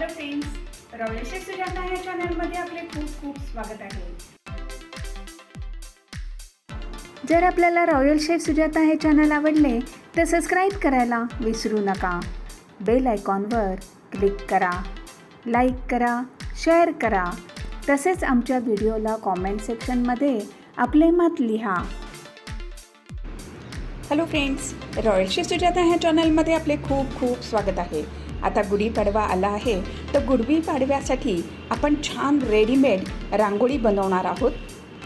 Hello friends रवळेशे Sujata या चॅनलमध्ये आपले खूप खूप स्वागत आहे. जर आपल्याला रॉयल शेफ सुजाता हे चॅनल आवडले तर सबस्क्राईब करायला विसरू नका. बेल आयकॉनवर क्लिक करा लाईक करा शेअर करा. तसेच आमच्या व्हिडिओला कॉमेंट सेक्शनमध्ये आपले मत लिहा. हॅलो फ्रेंड्स रॉयलशी सुजाता ह्या चॅनलमध्ये आपले खूप खूप स्वागत आहे. आता गुढीपाडवा आला आहे. तर गुढीपाडव्यासाठी आपण छान रेडीमेड रांगोळी बनवणार आहोत.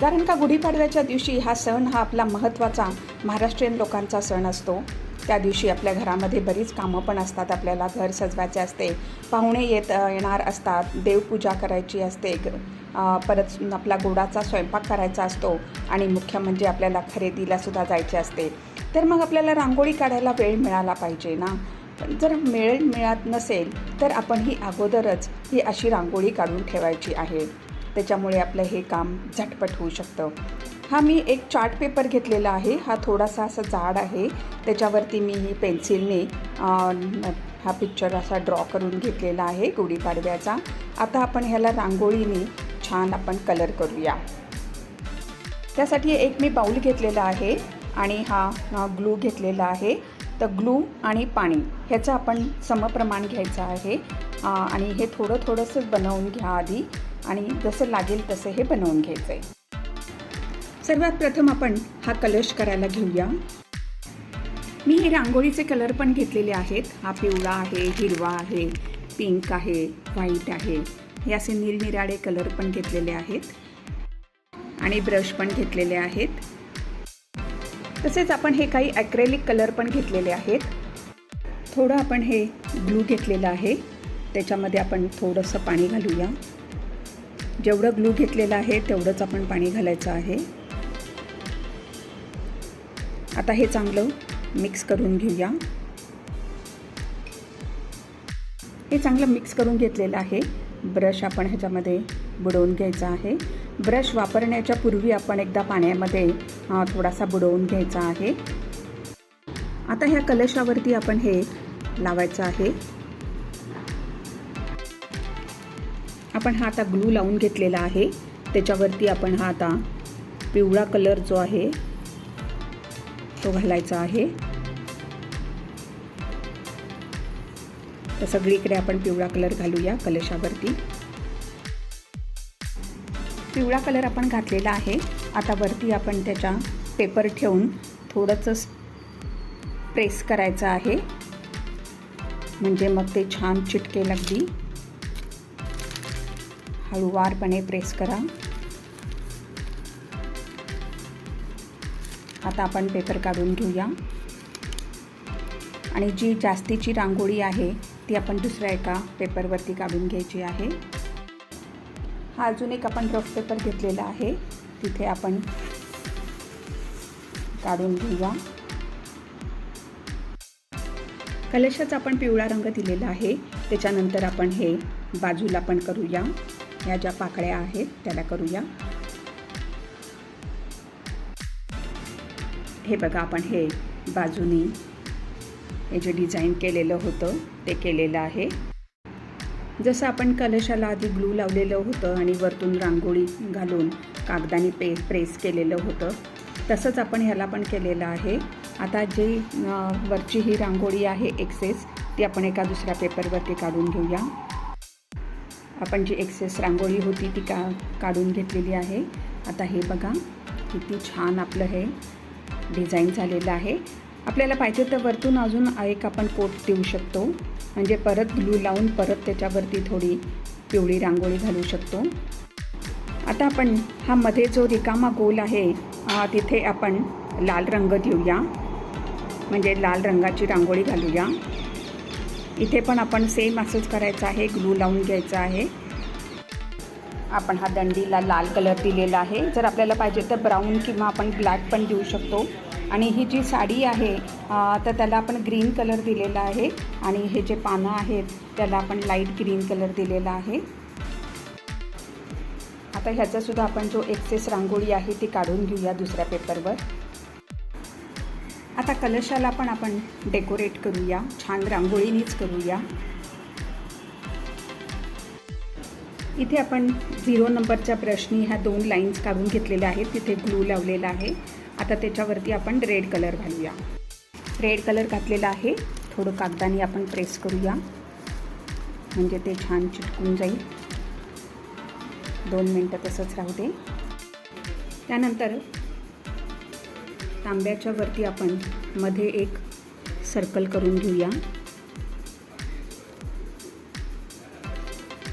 कारण का गुढीपाडव्याच्या दिवशी हा सण हा आपला महत्त्वाचा महाराष्ट्रीयन लोकांचा सण असतो. त्या दिवशी आपल्या घरामध्ये बरीच कामं पण असतात. आपल्याला घर सजवायचे असते. पाहुणे येत येणार असतात. देवपूजा करायची असते. परत आपला गोडाचा स्वयंपाक करायचा असतो. आणि मुख्य म्हणजे आपल्याला खरेदीलासुद्धा जायचे असते. तर मग आपल्याला रांगोळी काढायला वेळ मिळाला पाहिजे ना? पण जर मिळेल मिळत नसेल तर आपण ही अगोदरच ही अशी रांगोळी काढून ठेवायची आहे. त्याच्यामुळे आपलं हे काम झटपट होऊ शकतं. हा मी एक चार्ट पेपर घेतलेला आहे. हा थोडासा असा जाड आहे. त्याच्यावरती मी ही पेन्सिलने हा पिक्चर असा ड्रॉ करून घेतलेला आहे गुढीपाडव्याचा. आता आपण ह्याला रांगोळीने छान आपण कलर करूया. त्यासाठी एक मी बाऊल घेतलेला आहे आणि हा ग्लू घेतलेला आहे. तर ग्लू आणि पाणी ह्याचं आपण समप्रमाण घ्यायचं आहे. आणि हे थोडं थोडंसं बनवून घ्या आधी आणि जसं लागेल तसं हे बनवून घ्यायचं आहे सर्वात प्रथम आपण हा कलश करायला घेऊया. मी हे रांगोळीचे कलर पण घेतलेले आहेत. हा पिवळा आहे हिरवा आहे पिंक आहे व्हाईट आहे. हे असे निरनिराळे कलर पण घेतलेले आहेत. आणि ब्रश पण घेतलेले आहेत. तसेच आपण हे काही ॲक्रेलिक कलर पण घेतलेले आहेत. थोडं आपण हे ग्लू घेतलेलं आहे. त्याच्यामध्ये आपण थोडंसं पाणी घालूया. जेवढं ग्लू घेतलेलं आहे तेवढंच आपण पाणी घालायचं आहे. आता हे चांगलं मिक्स करून घेऊया. हे चांगलं मिक्स करून घेतलेलं आहे. ब्रश आपण ह्याच्यामध्ये बुडवून घ्यायचा आहे. ब्रश वापरण्याच्या पूर्वी आपण एकदा पाण्यामध्ये थोडासा बुडवून घ्यायचा आहे. आता ह्या कलशावरती आपण हे लावायचं आहे. आपण हा आता ग्लू लावून घेतलेला आहे. त्याच्यावरती आपण हा आता पिवळा कलर जो आहे तो घालायचा आहे. तर सगळीकडे आपण पिवळा कलर घालूया कलशावरती. पिवळा कलर आपण घातलेला आहे. आता वरती आपण त्याच्या पेपर ठेवून थोडंसं प्रेस करायचं आहे. म्हणजे मग ते छान चिटकेल अगदी. हळूवारपणे प्रेस करा. आता आपण पेपर काढून घेऊया. आणि जी जास्तीची रांगोळी आहे ती आपण दुसऱ्या एका पेपरवरती काढून घ्यायची आहे. हा अजून एक आपण रफ पेपर घेतलेला आहे. तिथे आपण काढून घेऊया. कलशाचा आपण पिवळा रंग दिलेला आहे. त्याच्यानंतर आपण हे बाजूला पण करूया. या ज्या पाकळ्या आहेत त्याला करूया. हे बघा आपण हे बाजूनी हे जे डिझाईन केलेलं होतं ते केलेलं आहे. जसं आपण कलशाला आधी ग्लू लावलेलं होतं आणि वरतून रांगोळी घालून कागदाने पे प्रेस केलेलं होतं तसंच आपण ह्याला पण केलेलं आहे. आता जे वरची ही रांगोळी आहे एक्सेस ती आपण एका दुसऱ्या पेपरवरती काढून घेऊया. आपण जी एक्सेस रांगोळी होती ती का काढून घेतलेली आहे. आता हे बघा किती छान आपलं हे डिझाईन झालेलं आहे. आपल्याला पाहिजे तर वरतून अजून एक आपण कोट देऊ शकतो. म्हणजे परत ग्लू लावून परत त्याच्यावरती थोडी पिवळी रांगोळी घालू शकतो. आता आपण हा मध्ये जो रिकामा गोल आहे तिथे आपण लाल रंग देऊया. म्हणजे लाल रंगाची रांगोळी घालूया. इथे पण आपण सेम असंच करायचं आहे ग्लू लावून घ्यायचं आहे. आपण हा दंडीला लाल कलर दिलेला आहे. जर आपल्याला पाहिजे तर ब्राऊन किंवा आपण ब्लॅक पण देऊ शकतो. आणि ही जी साडी आहे तर त्याला आपण ग्रीन कलर दिलेला आहे आणि हे जे पानं आहेत त्याला आपण लाइट ग्रीन कलर दिलेला आहे. आता ह्याचासुद्धा आपण जो एक्सेस रांगोळी आहे ती काढून घेऊया दुसऱ्या पेपरवर. आता कलशाला पण आपण डेकोरेट करूया छान रांगोळीनीच करूया. इथे आपण झिरो नंबरच्या ब्रशनी ह्या दोन लाईन्स काढून घेतलेल्या आहेत तिथे ग्लू लावलेला आहे. आता त्याच्यावरती आपण रेड कलर घालूया. रेड कलर घातलेला आहे. थोडं कागदाने आपण प्रेस करूया. म्हणजे ते छान चिटकून जाईल. दोन मिनटं तसंच राहू दे. त्यानंतर तांब्याच्या वरती आपण मध्ये एक सर्कल करून घेऊया.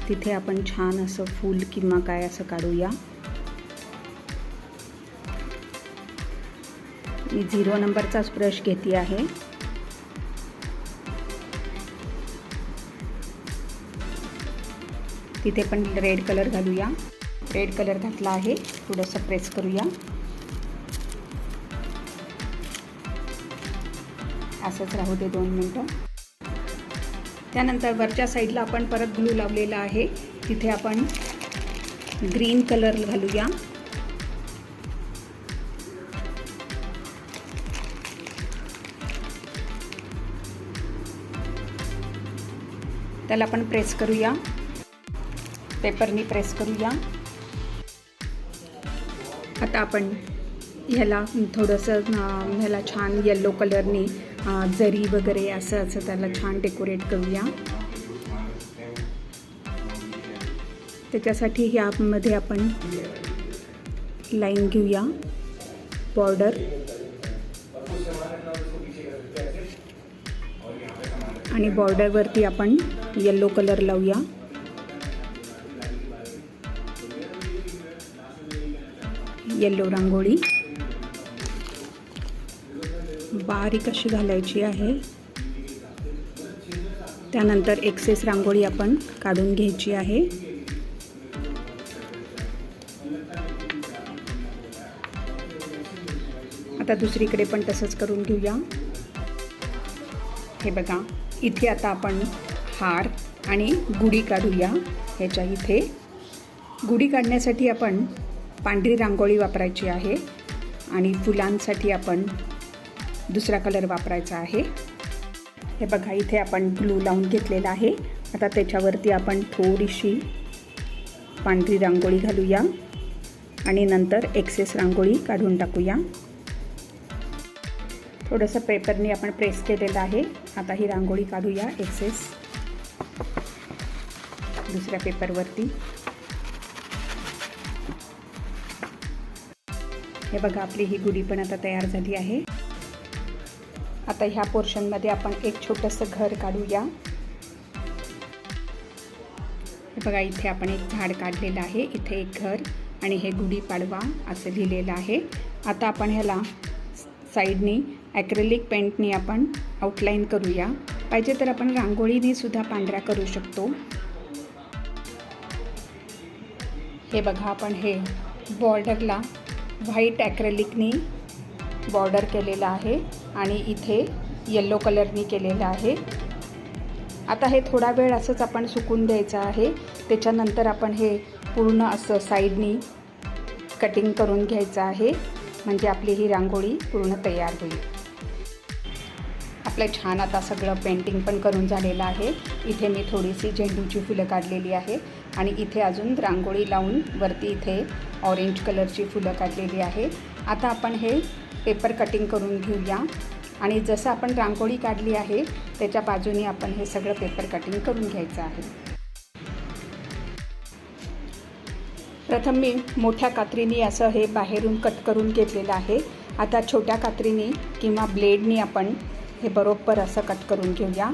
तिथे आपण छान असं फूल किंवा काय असं काढूया. मी झिरो नंबरचाच ब्रश घेते आहे. तिथे पण रेड कलर घालूया. रेड कलर घातला आहे. थोडंसं प्रेस करूया. असंच राहू दे दोन मिनटं. त्यानंतर वरच्या साईडला आपण परत ग्लू लावलेला आहे. तिथे आपण ग्रीन कलर घालूया. त्याला आपण प्रेस करूया. पेपरनी प्रेस करूया. आता आपण ह्याला थोडंसं ह्याला छान येल्लो कलरने जरी वगैरे असं असं त्याला छान डेकोरेट करूया. त्याच्यासाठी ह्यामध्ये आपण लाईन घेऊया. बॉर्डर आणि बॉर्डरवरती आपण येल्लो कलर लावूया. येल्लो रांगोळी. बारीक अशी घालायची आहे. त्यानंतर एक्सेस रांगोळी आपण काढून घ्यायची आहे. आता दुसरीकडे पण तसंच करून घेऊया. हे बघा. इथे आता आपण हार आणि गुढी काढूया. ह्याच्या इथे. गुढी काढण्यासाठी आपण पांढरी रांगोळी वापरायची आहे आणि फुलांसाठी आपण दुसरा कलर वापरायचा आहे. हे बघा इथे आपण ग्लू लावून घेतलेला आहे. आता त्याच्यावरती आपण थोडीशी पांढरी रांगोळी घालूया आणि नंतर एक्सेस रांगोळी काढून टाकूया. थोडंसं पेपरने आपण प्रेस केलेलं आहे. आता ही रांगोळी काढूया एक्सेस. दुसऱ्या पेपरवरती. हे बघा आपली ही गुढी पण आता तयार झाली आहे. आता ह्या पोर्शनमध्ये आपण एक छोटंसं घर काढूया. हे बघा इथे आपण एक झाड काढलेलं आहे. इथे एक घर आणि हे गुढी पाडवा असं लिहिलेलं आहे. आता आपण ह्याला साईडनी ॲक्रेलिक पेंटनी आपण आउटलाईन करूया. पाहिजे तर आपण रांगोळीने सुद्धा पांढऱ्या करू शकतो. हे बघा आपण हे बॉर्डरला व्हाईट ॲक्रेलिकनी बॉर्डर केलेलं आहे आणि इथे येल्लो कलरनी केलेलं आहे. आता हे थोडा वेळ असंच आपण सुकून द्यायचं आहे. त्याच्यानंतर आपण हे पूर्ण असं साईडनी कटिंग करून घ्यायचं आहे. म्हणजे आपली ही रांगोळी पूर्ण तयार होईल. आपलं छान आता सगळं पेंटिंग पण करून झालेलं आहे. इथे मी थोडीशी झेंडूची फुलं काढलेली आहे आणि इथे अजून रांगोळी लावून वरती इथे ऑरेंज कलरची फुलं काढलेली आहे. आता आपण हे पेपर कटिंग करून घेऊया. आणि जसं आपण रांगोळी काढली आहे त्याच्या बाजूने आपण हे सगळं पेपर कटिंग करून घ्यायचं आहे. प्रथम मी मोठ्या कात्रीने असं हे बाहेरून कट करून घेतलेलं आहे. आता छोट्या कात्रीने किंवा ब्लेडनी आपण हे बरोबर असं कट करून घेऊया.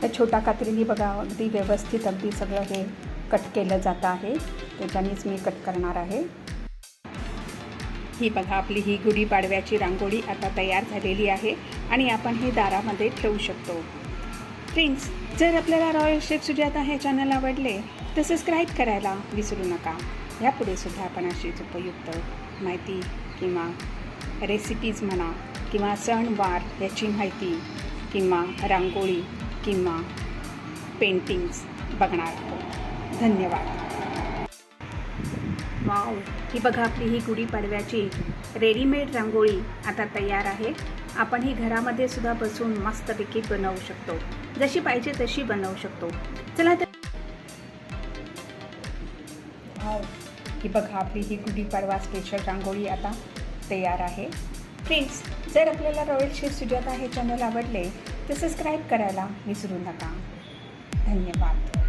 त्या छोट्या कात्रीने बघा अगदी व्यवस्थित अगदी सगळं हे कट केलं जातं आहे. त्याच्यानेच मी कट करणार आहे. ही बघा आपली ही गुढीपाडव्याची रांगोळी आता तयार झालेली आहे आणि आपण हे दारामध्ये ठेवू शकतो. फ्रेंड्स जर आपल्याला रॉयल शेफ सुजाता हे चॅनल आवडले तर सबस्क्राईब करायला विसरू नका. यापुढे सुद्धा आपण अशीच उपयुक्त माहिती किंवा रेसिपीज म्हणा किंवा सणवार याची माहिती किंवा रांगोळी किंवा पेंटिंग्स बघणार आहोत. धन्यवाद. वाव ही बघा आपली ही गुढीपाडव्याची रेडीमेड रांगोळी आता तयार आहे. आपण ही घरामध्ये सुद्धा बसून मस्तपैकी बनवू शकतो. जशी पाहिजे तशी बनवू शकतो. चला तर ही बघा आपली ही गुढीपाडवा स्पेशल रांगोळी आता तयार आहे. फ्रेंड्स जर आपल्याला रॉयल शेफ सुजाता हे चॅनल आवडले तर सबस्क्राईब करायला विसरू नका. धन्यवाद.